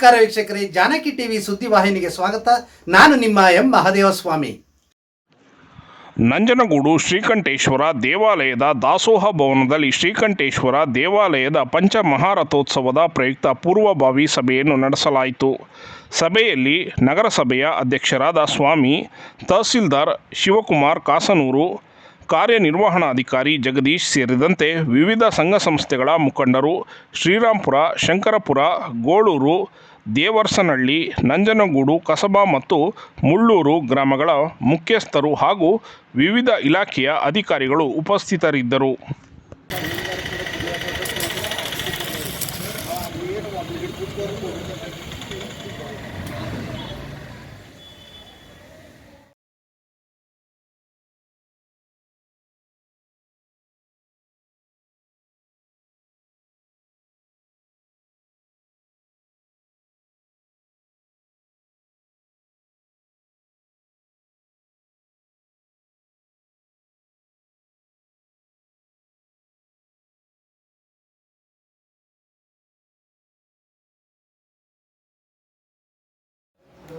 ನಮಸ್ಕಾರ ವೀಕ್ಷಕರೇ, ಜಾನಕಿ ಟಿವಿ ಸುದ್ದಿವಾಹಿನಿಗೆ ಸ್ವಾಗತ. ನಾನು ನಿಮ್ಮ ಎಂ ಮಹದೇವಸ್ವಾಮಿ. ನಂಜನಗೂಡು ಶ್ರೀಕಂಠೇಶ್ವರ ದೇವಾಲಯದ ದಾಸೋಹ ಭವನದಲ್ಲಿ ಶ್ರೀಕಂಠೇಶ್ವರ ದೇವಾಲಯದ ಪಂಚಮಹಾರಥೋತ್ಸವದ ಪ್ರಯುಕ್ತ ಪೂರ್ವಭಾವಿ ಸಭೆಯನ್ನು ನಡೆಸಲಾಯಿತು. ಸಭೆಯಲ್ಲಿ ನಗರಸಭೆಯ ಅಧ್ಯಕ್ಷರಾದ ಸ್ವಾಮಿ, ತಹಸೀಲ್ದಾರ್ ಶಿವಕುಮಾರ್ ಕಾಸನೂರು, ಕಾರ್ಯನಿರ್ವಹಣಾಧಿಕಾರಿ ಜಗದೀಶ್ ಸೇರಿದಂತೆ ವಿವಿಧ ಸಂಘ ಸಂಸ್ಥೆಗಳ ಮುಖಂಡರು ಶ್ರೀರಾಂಪುರ, ಶಂಕರಪುರ, ಗೋಳೂರು ದೇವರಸನಹಳ್ಳಿ ನಂಜನಗೂಡು ಕಸಬಾ ಮತ್ತು ಮುಳ್ಳೂರು ಗ್ರಾಮಗಳ ಮುಖ್ಯಸ್ಥರು ಹಾಗೂ ವಿವಿಧ ಇಲಾಖೆಯ ಅಧಿಕಾರಿಗಳು ಉಪಸ್ಥಿತರಿದ್ದರು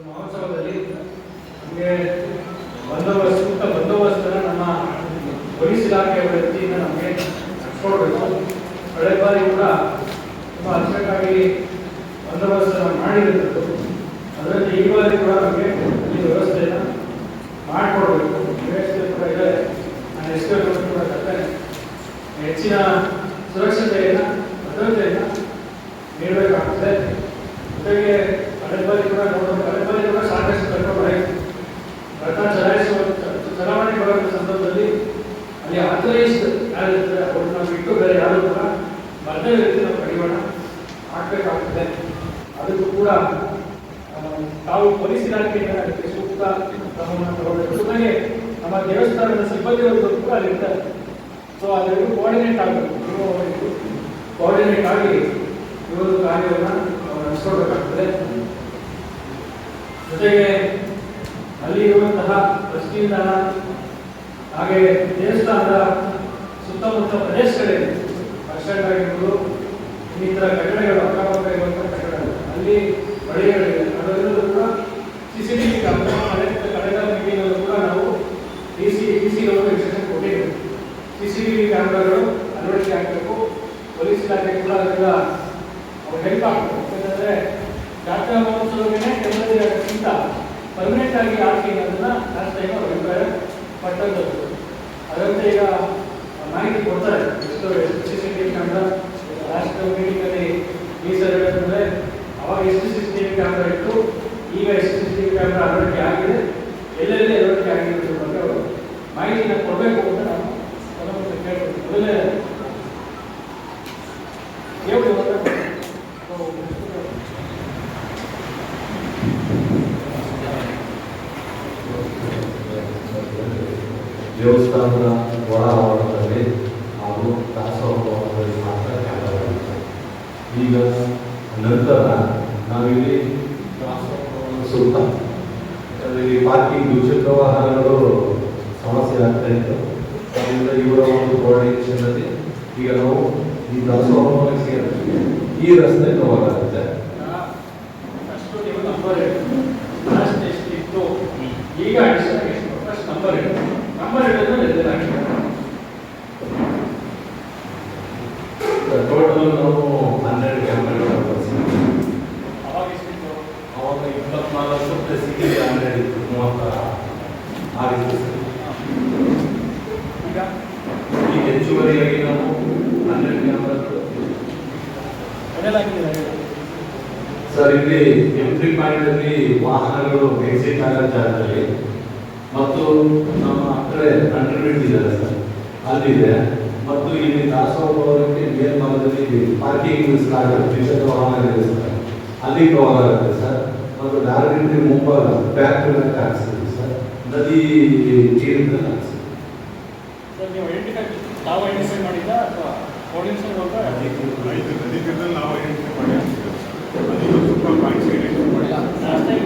ಮಹೋತ್ಸವದಲ್ಲಿ ನಮಗೆ ಬಂದೋಬಸ್ತ್ ಸೂಕ್ತ ಬಂದೋಬಸ್ತನ್ನು ನಮ್ಮ ಪೊಲೀಸ್ ಇಲಾಖೆಯ ವತಿಯಿಂದ ನಮಗೆ ನಡೆಸ್ಕೊಡ್ಬೇಕು ಕಳೆದ ಬಾರಿ ಕೂಡ ತುಂಬ ಅಚ್ಚುಕಟ್ಟಾಗಿ ಬಂದೋಬಸ್ತನ್ನು ಮಾಡಿರುತ್ತದೆ ಅದರಲ್ಲಿ ಈ ಬಾರಿ ಕೂಡ ನಮಗೆ ಈ ವ್ಯವಸ್ಥೆಯನ್ನು ಮಾಡಿಕೊಡ್ಬೇಕು ವ್ಯವಸ್ಥೆ ಕೂಡ ಇದೆ ನಾನು ಎಷ್ಟೇ ಕೂಡ ತರ್ತೇನೆ ಹೆಚ್ಚಿನ ಸುರಕ್ಷತೆಯನ್ನು ಭದ್ರತೆಯನ್ನು ನೀಡಬೇಕಾಗ್ತದೆ ಜೊತೆಗೆ ಕಳೆದ ಬಾರಿ ಕೂಡ ನೋಡೋದು ಕಳೆದ ಬಾರಿ ಕೂಡ ಸಾಕಷ್ಟು ಕಂಟ್ರೋಲ್ ಆಯಿತು ಪ್ರಕರಣ ಚಲಾಯಿಸುವ ಚಲಾವಣೆ ಬರೋ ಸಂದರ್ಭದಲ್ಲಿ ಅಲ್ಲಿ ಆಥರೈಸ್ಡ್ ಯಾರಿರ್ತಾರೆ ಅವ್ರನ್ನ ಬಿಟ್ಟು ಬೇರೆ ಯಾರು ಕೂಡ ಬರ್ದೇ ರೀತಿ ನಾವು ಕಡಿವಾಣ ಹಾಕಬೇಕಾಗ್ತದೆ ಅದಕ್ಕೂ ಕೂಡ ತಾವು ಪೊಲೀಸ್ ಇಲಾಖೆಯಿಂದ ಅದಕ್ಕೆ ಸೂಕ್ತ ಕ್ರಮವನ್ನು ತಗೊಳ್ಬೇಕು. ಜೊತೆಗೆ ನಮ್ಮ ದೇವಸ್ಥಾನದ ಸಿಬ್ಬಂದಿ ವರ್ಗರು ಕೂಡ ಅಲ್ಲಿರ್ತಾರೆ ಸೊ ಅದರಲ್ಲಿ ಕೋಆರ್ಡಿನೇಟ್ ಆಗಬೇಕು. ನೀವು ಕೋಆರ್ಡಿನೇಟ್ ಆಗಿ ಇವರು ಕಾರ್ಯವನ್ನು ನಡೆಸ್ಕೊಳ್ಬೇಕಾಗ್ತದೆ. ಜೊತೆಗೆ ಅಲ್ಲಿ ಇರುವಂತಹ ಬಸ್ನಿಲ್ದಾಣ ಹಾಗೆ ದೇವಸ್ಥಾನದ ಸುತ್ತಮುತ್ತ ಪ್ರದೇಶಗಳಿವೆ ಬಸ್ ಸ್ಟ್ಯಾಂಡ್ ಆಗಿರ್ಬೋದು ಇನ್ನಿತರ ಕಟ್ಟಡಗಳು ಅಕ್ಕಪಕ್ಕ ಇರುವಂತಹ ಕಟ್ಟಡಗಳು ಅಲ್ಲಿ ಬಳಿಗಳಿವೆ ಅದರಲ್ಲೂ ಕೂಡ C C T V camera ಕಳೆದ ಮೀಟಿಂಗಲ್ಲೂ ಕೂಡ ನಾವು ಡಿ ಸಿ ಡಿ ಸಿ ಅವರು ಎಕ್ಸೆಷನ್ ಕೊಟ್ಟಿದ್ದೇವೆ. ಸಿ ಸಿ ಟಿ ವಿ ಕ್ಯಾಮ್ರಾಗಳು ಅಳವಡಿಕೆ ಆಗಬೇಕು. ಪೊಲೀಸ್ ಇಲಾಖೆ ಕೂಡ ಅದರಿಂದ ಅವ್ರು ಹೆಲ್ಪ್ ಆಗಬೇಕು. ಯಾಕಂದರೆ ಜಾತ್ರಾ ಮಹೋತ್ಸವಕ್ಕೆ ಟೆಂಪರರಿ ಆಗೋಕ್ಕಿಂತ ಪರ್ಮನೆಂಟ್ ಆಗಿ ಹಾಕಿ ಅದನ್ನು ಲಾಸ್ಟ್ ಟೈಮ್ ಅವ್ರು ಅಭಿಪ್ರಾಯ ಪಟ್ಟಂತದ್ದು ಅದರಂತೆ ಈಗ ಮಾಹಿತಿ ಕೊಡ್ತಾರೆ. ಎಷ್ಟು C C T V camera last ಮೀಟಿಂಗಲ್ಲಿ ಈ ಸರ್ ಹೇಳಿದ್ರೆ ಅವಾಗ ಎಷ್ಟು ಸಿ ಟಿ ವಿ ಕ್ಯಾಮ್ರಾ ಇತ್ತು. ಈಗ ಎಷ್ಟು ಸಿ ಟಿ ವಿ ಕ್ಯಾಮ್ರಾ ಅಳವಡಿಕೆ ಆಗಿದೆ. ಎಲ್ಲೆಲ್ಲಿ ಅಳವಡಿಕೆ ಅನ್ನೋದ್ರ ಬಗ್ಗೆ ಅವರು ಮಾಹಿತಿನ ಕೊಡಬೇಕು ಅಂತ ನಾವು ಮೊದಲೇ ಹೇಳಿ ದೇವಸ್ಥಾನದ ಒಳ ಆವರಣದಲ್ಲಿ ಹಾಗೂ ದಾಸೋಹ ಭವನದಲ್ಲಿ ಮಾತ್ರ ಕ್ಯಾಮರಾಗಳಿವೆ ಈಗ ನಂತರ ನಾವಿಲ್ಲಿ ದಾಸೋಹ ಭವನದ ಸುತ್ತ ಅಲ್ಲಿ ಪಾರ್ಕಿಂಗ್ ದ್ವಿಚಕ್ರ ವಾಹನಗಳು ಸಮಸ್ಯೆ ಆಗ್ತಾ ಇತ್ತು ಅದರಿಂದ ಇವರ ಒಂದು ಕೋಆರ್ಡಿನೇಷನ್ ಅಲ್ಲಿ ಈಗ ನಾವು ಈ ದಾಸೋಹ ಭವನಕ್ಕೆ ಸೇರಿದ್ವಿ ಈ ರಸ್ತೆ ನೋವಾಗುತ್ತೆ ಫಸ್ಟ್ ನೀವು ನಂಬರ್ ಹೇಳಿ ಲಾಸ್ಟ್ ಎಷ್ಟು ಇತ್ತು ಈಗ ಅಡಿಷನ್ ಎಷ್ಟು ಫಸ್ಟ್ ನಂಬರ್ ಹೇಳಿ ನಂಬರ್ ಹೇಳಿದ್ರೆ ಲೆಕ್ಕದ ಹಾಕಿ ಟೋಟಲ್ ನಾವು ಹನ್ನೆರಡು ಕ್ಯಾಮ್ರಾಗಳು ಬಳಸಿದ್ವಿ ಅವಾಗ ಎಷ್ಟಿತ್ತು ಅವಾಗ ಇಪ್ಪತ್ನಾಲ್ಕು ಪ್ಲಸ್ ಇಲ್ಲಿ ಹನ್ನೆರಡು ಇತ್ತು ಮೂವತ್ತ ಆರು ಇತ್ತು ಸರ್. ಈಗ ಈಗ ಹೆಚ್ಚುವರಿಯಾಗಿ ನಾವು ಹನ್ನೆರಡು ಕ್ಯಾಮ್ರಾಗಳು ಮನೇಲಾಗಿದ್ದೀರಾ ಹೇಳಿ ಸರ್ ಇಲ್ಲಿ ಎಂಟ್ರಿ ಪಾಯಿಂಟ್ ಅಲ್ಲಿ ವಾಹನಗಳು ಎಕ್ಸಿಟ್ ಆಗೋ ಜಾಗದಲ್ಲಿ ಮತ್ತು ನಮ್ಮ ಕಡೆ ಅಂಡರ್ಬಿಟ್ ಇದೆ ಸರ್. ಅಲ್ಲಿದೆ. ಮತ್ತು ಇಲ್ಲಿ ದಾಸೋಹಕ್ಕೆ ಮೇಲ್ಭಾಗದಲ್ಲಿ ಪಾರ್ಕಿಂಗ್ ಸ್ಥಳ ದ್ವಿಚಕ್ರ ವಾಹನಗಳಿದೆ ಸರ್. ಅಲ್ಲಿ ಕವರ್ ಆಗುತ್ತೆ ಸರ್. ಮತ್ತು ಡಾರ್ಮೆಂಟ್ರಿ ಮುಂಭಾಗ ಬ್ಯಾಕ್ ಹಾಕ್ಸಿದ್ವಿ ಸರ್. ನದಿ ನೀರಿಂದ ನೀವು ಐಡೆಂಟಿಫೈ ಮಾಡಿದ್ದ ಅಥವಾ ನದಿಗಳಲ್ಲಿ ನಾವು ಐಡೆಂಟಿಫೈ ಮಾಡಿ Thank you.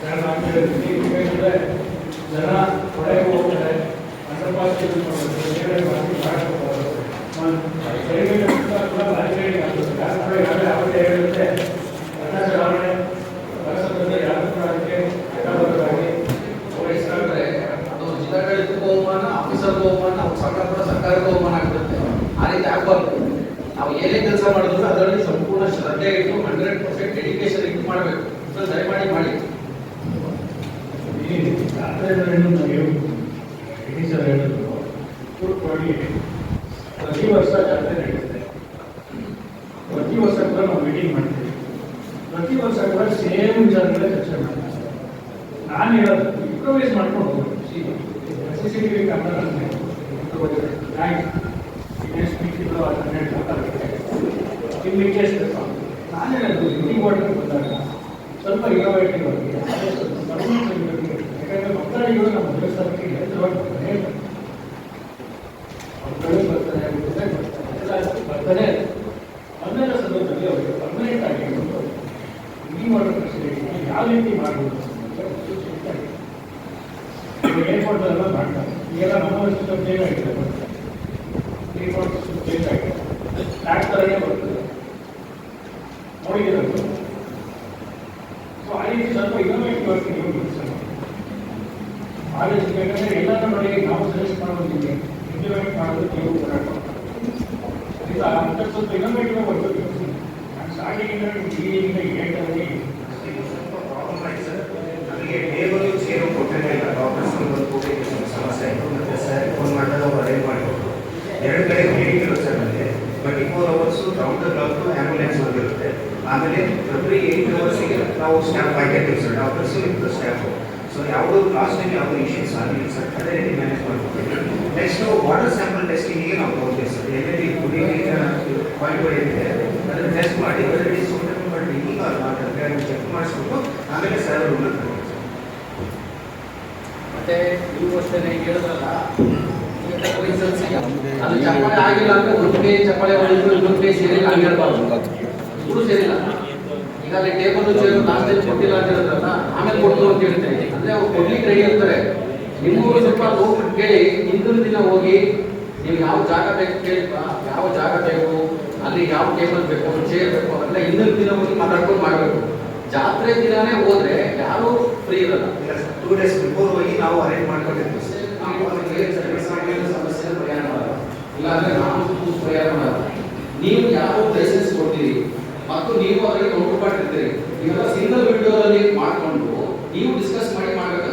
ಜನ ಹಾಕಿದ್ರೆ ಬೇಕಂದ್ರೆ ಜನ ಹೊರಗೆ ಹೋಗ್ತಾರೆ ಅಂಡರ್ ಪಾಸ್ ಯೂಸ್ ಮಾಡ್ಬೇಕು ಬೇರೆ ಮಾಡಿ ಮಾಡ್ಕೋಬೋದು ಸೈಡಿಗೆ ಕೂಡ ಲೈಬ್ರರಿ ಆಗ್ತದೆ ಯಾರು ಕೂಡ ಯಾರು ಯಾವುದೇ ಹೇಳಿರುತ್ತೆ ಎಲ್ಲ ಚಲಾವಣೆ ಬಳಸೋದ್ರಿಂದ ಯಾರು ಕೂಡ ಅದಕ್ಕೆ ಬೇಕಾಗಿ ವಹಿಸ್ಕೊಂಡ್ರೆ ಅದು ಜಿಲ್ಲಾಡಳಿತಕ್ಕೂ ಅವಮಾನ ಆಫೀಸರ್ಗೂ ಅವಮಾನ ಅವ್ರು ಸರ್ಕಾರ ಕೂಡ ಸರ್ಕಾರಕ್ಕೂ ಅವಮಾನ ಆಗ್ಬಿಡುತ್ತೆ ಆ ರೀತಿ ಆಗ್ಬಾರ್ದು ನಾವು ಏನೇ ಕೆಲಸ ಮಾಡಿದ್ರು ಅದರಲ್ಲಿ ಸಂಪೂರ್ಣ ಶ್ರದ್ಧೆ ಇಟ್ಟು ಹಂಡ್ರೆಡ್ ಪರ್ಸೆಂಟ್ ಡೆಡಿಕೇಶನ್ ಇಟ್ಟು ಮಾಡಬೇಕು ಸೊ ದಯಮಾಡಿ ಮಾಡಿ ಈ ಜಾತ್ರೆಗಳನ್ನು ನಾವು ಇಡೀ ಸಲ ಹೇಳಿದ್ರು ಕೂತ್ಕೊಳ್ಳಿ ಪ್ರತಿ ವರ್ಷ ಜಾತ್ರೆ ನಡೀತದೆ. ಪ್ರತಿ ವರ್ಷ ಕೂಡ ನಾವು ಮೀಟಿಂಗ್ ಮಾಡ್ತೀವಿ. ಪ್ರತಿ ವರ್ಷ ಕೂಡ ಸೇಮ್ ವಿಚಾರಗಳೇ ಚರ್ಚೆ ಮಾಡ್ತೀವಿ. ನಾನು ಹೇಳೋದು ಇಂಪ್ರೊವೈಸ್ ಮಾಡ್ಕೊಂಡು ಹೋಗ್ಬೇಕು C C T V camera next ವೀಕಿದ್ರು ಹನ್ನೆರಡು ಮಾತಾಡ್ಬೇಕು ಇಲ್ಲಿ ಕೇಸ್ ಬೇಕು ನಾನು ಹೇಳೋದು ಮೀಟಿಂಗ್ ವಾಟರ್ ಬಂದಾಗ ಸ್ವಲ್ಪ ಇನೋವೇಟಿವ್ ಆಗಿ ಆದಷ್ಟು ಪರ್ಮನೆಂಟ್ ಆಗಿರೋದು. ಯಾಕಂದ್ರೆ ಮಕ್ಕಳಿಗೂ ನಮ್ಮ ದೇವಸ್ಥಾನಕ್ಕೆ ಎತ್ತರವಾಗಿ ಬರ್ತಾನೆ ಇರ್ತಾರೆ. ಮಕ್ಕಳು ಬರ್ತಾರೆ ಹುಡುಗರೇ ಬರ್ತಾರೆ ಎಲ್ಲ ಬರ್ತಾನೆ ಇರ್ತಾರೆ. ಬಂದಂಥ ಸಂದರ್ಭದಲ್ಲಿ ಅವರಿಗೆ ಪರ್ಮನೆಂಟ್ ಆಗಿ ಒಂದು ಈ ಮಾಡೋ ಫೆಸಿಲಿಟಿನ ಯಾವ ರೀತಿ ಮಾಡ್ಬೋದು ಅಂತ ಒಂದು ಚಿಂತೆ ಆಗಿದೆ. ಇವಾಗ ಏರ್ಪೋರ್ಟ್ದೆಲ್ಲ ಮಾಡ್ತಾರೆ ಈಗೆಲ್ಲ ನಮ್ಮ ಸಿಸ್ಟಮ್ ಚೇಂಜ್ ಆಗಿದೆ ಏರ್ಪೋರ್ಟ್ ಸಿಸ್ಟಮ್ ಚೇಂಜ್ ಆಗಿದೆ. ಟ್ಯಾಕ್ಸ್ ಥರನೇ ಬರ್ತದೆ? ನೋಡಿದ್ದೀರಲ್ಲ ಸೊ ಆ ರೀತಿ ಸ್ವಲ್ಪ ಇನ್ನೋವೇಟಿವ್ ಆಗಿ ನೀವು ಕೆಲಸ ಮಾಡಿ ಆ ರೀತಿ ಬೇಕಂದ್ರೆ ಎಲ್ಲರ ನೋಡಿ ನಾವು ಸಜೆಸ್ಟ್ ಮಾಡೋದಿಲ್ಲ ಇಂಪ್ಲಿಮೆಂಟ್ ಮಾಡೋದು ನೀವು ಹೋರಾಟ ಇಲ್ಲ ಅಂತ ಸ್ವಲ್ಪ ಇನ್ನೋವೇಟಿವ್ ಆಗಿ ಬರ್ಬೇಕು ನಾನು ಸ್ಟಾರ್ಟಿಂಗಿಂದ ಈಗಿಂದ ಏಟಲ್ಲಿ ನನಗೆ ಟೇಬಲ್ ಚೇರು ಕೊಟ್ಟಿರಲಿಲ್ಲ ಡಾಕ್ಟರ್ಸ್ ಬಂದು ಸಮಸ್ಯೆ ಆಯಿತು ಮತ್ತು ಸರ್ ಫೋನ್ ಮಾಡಿದಾಗ ಅವ್ರು ಅರೇಂಜ್ ಮಾಡಿಕೊಟ್ರು ಎರಡು ಕಡೆ ಮೀಟಿಂಗ್ ಇರುತ್ತೆ ಸರ್ ನನಗೆ twenty four hours round the clock ambulance ಬಂದಿರುತ್ತೆ ಆಮೇಲೆ ಎವ್ರಿ ಏಯ್ಟ್ ಅವರ್ಸಿಗೆ ನಾವು ಸ್ಟಾಫ್ ಆಗಿರ್ತೀವಿ ಸರ್ ಡಾಕ್ಟರ್ಸು ಇತ್ತು ಸ್ಟಾಫು ಸೊ ಯಾವುದೋ ಲಾಸ್ಟ್ ಟೈಮ್ ಯಾವುದೋ ಇಶ್ಯೂಸ್ ಆಗಿಲ್ಲ ಸರ್ ಅದೇ ರೀತಿ ಮ್ಯಾನೇಜ್ ಮಾಡ್ಕೊತೀವಿ ನೆಕ್ಸ್ಟು ವಾಟರ್ ಸ್ಯಾಂಪಲ್ ಟೆಸ್ಟಿಂಗಿಗೆ ನಾವು ಹೋಗ್ತೀವಿ ಸರ್ ಎಲ್ಲೆಲ್ಲಿ ಕುಡಿ ನೀರಿನ ಪಾಯಿಂಟ್ಗಳು ಏನಿದೆ ಅದನ್ನು ಟೆಸ್ಟ್ ಮಾಡಿ ಅದರ ಸೂಟಬಲ್ ಮಾಡಿ ಈಗ ಚೆಕ್ ಮಾಡಿಸ್ಬಿಟ್ಟು ಆಮೇಲೆ ಸರ್ ರೂಮಲ್ಲಿ ತರ್ತೀವಿ ಸರ್ ಮತ್ತೆ ನೀವು ಅಷ್ಟೇ ಈಗ ಹೇಳಿದ್ರಲ್ಲ ಈಗ coincidence ಗೆ ಅದು ಚಪ್ಪಾಳೆ ಆಗಿಲ್ಲ ಅಂದ್ರೆ ಒಂದು ಕೈ ಚಪ್ಪಾಳೆ ಹೊಡೆದ್ರು ಇನ್ನೊಂದು ಕೈ ಸೇರಿಲ್ಲ ಹಂಗೆ ಹೇಳ್ಬಾರ್ದು. ಇಬ್ರು ಸೇರಿಲ್ಲ. ಈಗ ಟೇಬಲ್ ಚೇರು ಟೈಮ್ ಕೊಟ್ಟಿಲ್ಲ ಅಂತ ಹೇಳಿದ್ರಲ್ಲ ಆಮೇಲೆ ಕೊಡ್ತು ಅಂತ ಹೇಳ್ತಾರೆ ಅಂದ್ರೆ ಅವ್ರು ಕೊಡ್ಲಿಕ್ಕೆ ರೆಡಿ ಇರ್ತಾರೆ ನಿಮಗೂ ಸ್ವಲ್ಪ ಹೋಗ್ಬಿಟ್ಟು ಕೇಳಿ ಹಿಂದಿನ ದಿನ ಹೋಗಿ ನೀವು ಯಾವ ಜಾಗ ಬೇಕು ಕೇಳಿಪ್ಪ ಯಾವ ಜಾಗ ಬೇಕು? ಅಲ್ಲಿ ಯಾವ ಟೇಬಲ್ ಬೇಕು? ಚೇರ್ ಬೇಕು? ಅವೆಲ್ಲ ಹಿಂದಿನ ದಿನ ಹೋಗಿ ಮಾತಾಡ್ಕೊಂಡು ಮಾಡಬೇಕು. ಜಾತ್ರೆ ದಿನಾನೇ ಹೋದ್ರೆ ಯಾರು ಫ್ರೀ ಇರಲ್ಲ. ಟೂ ಡೇಸ್ ಬಿಫೋರ್ ಹೋಗಿ ನಾವು ಅರೇಂಜ್ ಸರ್ವಿಸ್ ಸಮಸ್ಯೆ ಪರಿಹಾರ ಮಾಡಲ್ಲ ಇಲ್ಲಾಂದ್ರೆ ನಾವು ಪ್ರಯಾಣ ಪರಿಹಾರ ಮಾಡಲ್ಲ ನೀವು ಯಾವ ಲೈಸೆನ್ಸ್ ಕೊಡ್ತೀರಿ? ಮತ್ತು ನೀವು ಅದಕ್ಕೆ ನೋಡ್ಕೊಂಡಿರ್ತೀರಿ ಇವೆಲ್ಲ ಸಿಂಗಲ್ ವಿಂಡೋದಲ್ಲಿ ಮಾಡಿಕೊಂಡು ನೀವು ಡಿಸ್ಕಸ್ ಮಾಡಿ ಮಾಡಬೇಕು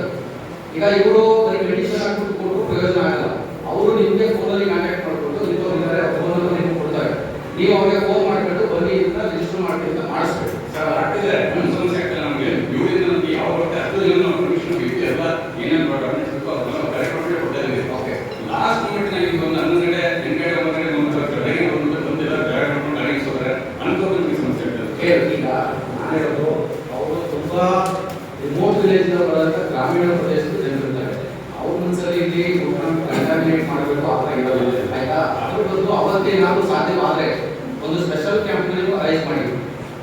ಈಗ ಇವರು ನನಗೆ ಮೆಡಿಷನ್ ಹಾಕ್ಬಿಟ್ಟು ಕೊಟ್ಟರು ಪ್ರಯೋಜನ ಆಗಲ್ಲ. ಅವರು ನಿಮಗೆ ಫೋನಲ್ಲಿ ಕಾಂಟ್ಯಾಕ್ಟ್ ಮಾಡ್ಕೊಂಡು ನಿಮ್ಮ ಇದ್ದಾರೆ ಫೋನಲ್ಲಿ ನಿಮ್ಗೆ ಕೊಡ್ತಾರೆ. ನೀವು ಅವ್ರಿಗೆ ಫೋನ್ ಮಾಡ್ಕೊಂಡು ಬನ್ನಿ ಅಂತ ರಿಜಿಸ್ಟರ್ ಮಾಡ್ತೀವಿ ಅಂತ ಮಾಡಿಸ್ಬೇಕು. ಸರ್ ಆಗ್ತಿದೆ ಸಮಸ್ಯೆ ಆಗ್ತಿಲ್ಲ ನಮಗೆ ಇವರಿಂದ ನಮಗೆ ಯಾವ ಬರುತ್ತೆ ಅದು ಏನು ಪರ್ಮಿಷನ್ ಬೇಕು ಎಲ್ಲ ಏನೇನು ಡಾಕ್ಯುಮೆಂಟ್ಸ್ ಬೇಕು ಅದನ್ನೆಲ್ಲ ಕರೆಕ್ಟ್ ಮಾಡಿ ಕೊಡ್ತಾ ಇದ್ದೀವಿ ಓಕೆ ಲಾಸ್ಟ್ ಮೂಮೆಂಟ್ ನನಗೆ ಒಂದು ಹನ್ನೊಂದು ಗಂಟೆ ಎಂಟು ಗಂಟೆ ಒಂದು ಗಂಟೆ ಒಂದು ಗಂಟೆ ಒಂದು ಬಂದಿಲ್ಲ ಗಾಡಿ ಮಾಡ್ಕೊಂಡು ಗಾಡಿ ಹೋದ್ರೆ ಅನುಕೂಲ ಸಮಸ್ಯೆ ಆಗ್ತದೆ ಹೇಳು ಈಗ ನಾನು ಹೇಳೋದು ಅವರು ತುಂಬಾ ರಿಮೋಟ್ ವಿಲೇಜ್ ಬರೋಂಥ ಗ್ರಾಮೀಣ ಪ್ರದೇಶದ ಜನರಿದ್ದಾರೆ. ಅವ್ರ ಮನಸ್ಸಲ್ಲಿ ಇಲ್ಲಿ ಕಂಟಾಮಿನೇಟ್ ಮಾಡಬೇಕು ಆ ಥರ ಇರೋದಿಲ್ಲ. ಆಯ್ತಾ? ಅದ್ರ ಬದಲು ಅವತ್ತೇ ಏನಾದರೂ ಸಾಧ್ಯವಾದರೆ ಒಂದು ಸ್ಪೆಷಲ್ ಕ್ಯಾಂಪ್ಗಳನ್ನು ಅರೇಂಜ್ ಮಾಡಿ.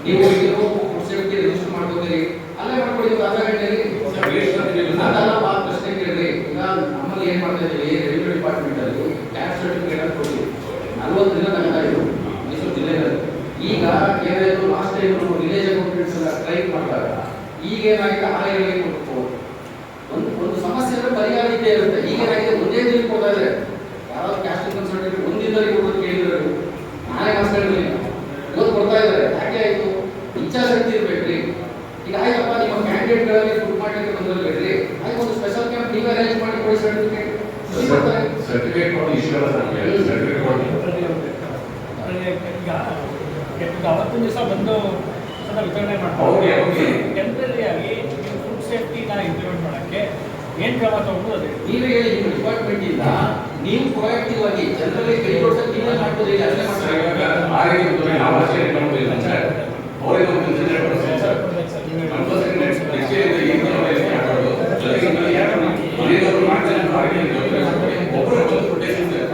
ನೀವು ಇರೋ ಫುಡ್ ಸೇಫ್ಟಿ ರಿಜಿಸ್ಟರ್ ಮಾಡ್ಕೋತೀರಿ. ಅಲ್ಲೇ ಮಾಡ್ಕೊಳ್ಳಿ ಒಂದು ಅರ್ಧ ಗಂಟೆಯಲ್ಲಿ ಅದಲ್ಲ ಬಾ ಪ್ರಶ್ನೆ ಕೇಳ್ರಿ ಈಗ ನಮ್ಮಲ್ಲಿ ಏನ್ ಮಾಡ್ತಾ ಇದ್ದೀವಿ ರೆವಿನ್ಯೂ ಡಿಪಾರ್ಟ್ಮೆಂಟ್ ಅಲ್ಲಿ ಟ್ಯಾಕ್ಸ್ ಸರ್ಟಿಫಿಕೇಟ್ ಅಂತ ಕೊಡ್ತೀವಿ ನಲ್ವತ್ತು ದಿನ ತನಕ ಇದು ಮೈಸೂರು ಜಿಲ್ಲೆಗಳಲ್ಲಿ ಈಗ ಏನಾಯ್ತು? ಲಾಸ್ಟ್ ಟೈಮ್ ವಿಲೇಜ್ ಅಕೌಂಟೆಂಟ್ಸ್ ಎಲ್ಲ ಸ್ಟ್ರೈಕ್ ಮಾಡಿದಾಗ ಈಗ ಏನಾಗಿದೆ ಆ ಏರಿಯಾಗೆ ಕೊಟ್ಟು ಒಂದು ಒಂದು ಸಮಸ್ಯೆ ಅಂದ್ರೆ ಪರಿಹಾರ ಇದ್ದೇ ಇರುತ್ತೆ. ಈಗ ಏನಾಗಿದೆ ಒಂದೇ ದಿನ ಕೊಡ್ತಾ ಯಾರಾದ್ರೂ ಕ್ಯಾಸ್ಟ್ ಕನ್ಸಲ್ಟೆಂಟ್ ಒಂದಿನದಲ್ಲಿ ಕೊಡೋದು ಕೇಳಿದ್ರು ನಾನೇ ಕನ್ಸಲ್ಟ್ ಇವತ್ತು ಕೊಡ್ತಾ ಇದ್ದಾರೆ. ಯಾಕೆ ಆಯ್ತು? ಇಚ್ಛಾಶಕ್ತಿ ಇರ್ಬೇಕ್ರಿ. ಈಗ ಆಯ್ತಪ್ಪ ನಿಮ್ಮ ಕ್ಯಾಂಡಿಡೇಟ್ಗಳಲ್ಲಿ ಫುಡ್ ಮಾಡಲಿಕ್ಕೆ ಬಂದಿರಬೇಕ್ರಿ ಆಯ್ತು ಒಂದು ಸ್ಪೆಷಲ್ ಕ್ಯಾಂಪ್ ನೀವು ಅರೇಂಜ್ ಮಾಡಿ ಕೊಡಿ ಸರ್ಟಿಫಿಕೇಟ್ ಸರ್ಟಿಫಿಕೇಟ್ ಕೊಡಿ ಇಶ್ಯೂ ಅಲ್ಲ ಸರ್ಟಿಫಿಕೇಟ್ ಕೊಡಿ ಈಗ ಅವತ್ತಿನ ದಿವಸ ಬಂದು ಸ್ವಲ್ಪ ವಿತರಣೆ ಓಕೆ, ಓಕೆ. ಮಾಡ್ತಾರೆ ಟೆಂಪ್ರರಿ ಆಗಿ ಫುಡ್ ಸೇಫ್ಟಿನ ಇಂಪ್ಲಿಮೆಂಟ್ ಮಾಡೋಕ್ಕೆ ಏನು ಕ್ರಮ ತಗೊಂಡು ಅದೇ. ನೀವೇ ಹೇಳಿ ನಿಮ್ಮ ಡಿಪಾರ್ಟ್ಮೆಂಟ್ ಇಂದ ನೀವು ಪ್ರೊಯಾಕ್ಟಿವ್ ಆಗಿ ಜನರಲ್ಲಿ ಕೈ ಕೊಡ್ಸಕ್ಕೆ ನೀವೇ ಮಾಡ್ಬೋದು ಈಗ ಅಲ್ಲೇ ಅವರಿಗೆ ಒಂದು consider percent sir one percent next year ಈ ಥರ ವಯಸ್ಸಿಗೆ ಹಾಕೋದು ಜೊತೆಗೆ ಇನ್ನು ಯಾರು ಮನೆಯವರು ಮಾಡ್ತಾರೆ ಅಂತ ಆರೋಗ್ಯ ಉದ್ಯೋಗ ಒಬ್ಬರು ಒಂದು ಪ್ರೊಟೆಕ್ಷನ್ ಸರ್